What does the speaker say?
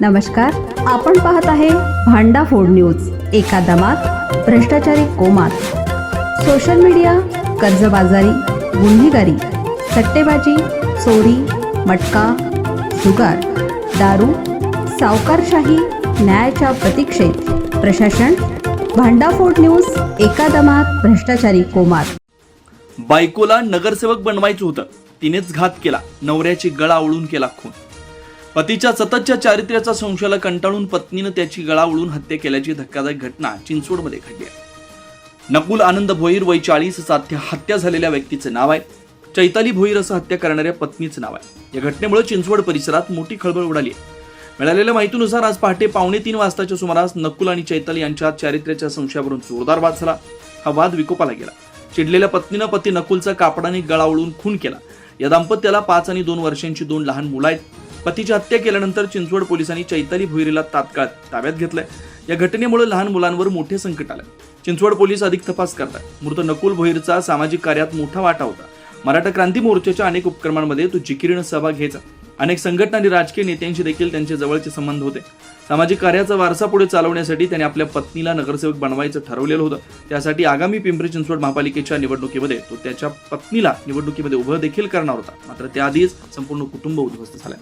नमस्कार आपण पाहत आहे भांडा फोड न्यूज एका दमात भ्रष्टाचारी कोमात. सोशल मीडिया कर्जबाजारी गुन्हेगारी सट्टेबाजी चोरी मटका जुगार दारू सावकारशाही न्यायाच्या प्रतीक्षेत. प्रशासन भांडाफोड न्यूज एका दमात भ्रष्टाचारी कोमात. बायकोला नगरसेवक बनवायचं होतं. तिनेच घात केला. नवऱ्याची गळा ओळून केला खून. पतीच्या सततच्या चारित्र्याचा संशयाला कंटाळून पत्नीनं त्याची गळा ओळून हत्या केल्याची धक्कादायक घटना चिंचवडमध्ये घडली आहे. नकुल आनंद भोईर वय चाळीस हत्या झालेल्या व्यक्तीचं नाव आहे. चैताली भोईर असं हत्या करणाऱ्या पत्नीचं नाव आहे. या घटनेमुळे चिंचवड परिसरात मोठी खळबळ उडाली आहे. मिळालेल्या माहितीनुसार आज पहाटे पावणे तीन वाजताच्या सुमारास नकुल आणि चैताली यांच्या चारित्र्याच्या संशयावरून जोरदार वाद झाला. हा वाद विकोपाला गेला. चिडलेल्या पत्नीनं पती नकुलचा कापडाने गळा ओळून खून केला. या दाम्पत्याला पाच आणि दोन वर्षांची दोन लहान मुलं आहेत. पतीची हत्या केल्यानंतर चिंचवड पोलिसांनी चैताली भुईरीला तात्काळ ताब्यात घेतलंय. या घटनेमुळे लहान मुलांवर मोठे संकट आलं चिंचवड पोलीस अधिक तपास करतात. मृत नकुल भोईरचा सामाजिक कार्यात मोठा वाटा होता. मराठा क्रांती मोर्चाच्या अनेक उपक्रमांमध्ये तो जिकिरीनं सहभाग घ्यायचा. अनेक संघटना आणि राजकीय नेत्यांशी देखील त्यांचे जवळचे संबंध होते. सामाजिक कार्याचा वारसा पुढे चालवण्यासाठी त्याने आपल्या पत्नीला नगरसेवक बनवायचं ठरवलेलं होतं. त्यासाठी आगामी पिंपरी चिंचवड महापालिकेच्या निवडणुकीमध्ये तो त्याच्या पत्नीला निवडणुकीमध्ये उभं देखील करणार होता. मात्र त्याआधीच संपूर्ण कुटुंब उद्ध्वस्त झालं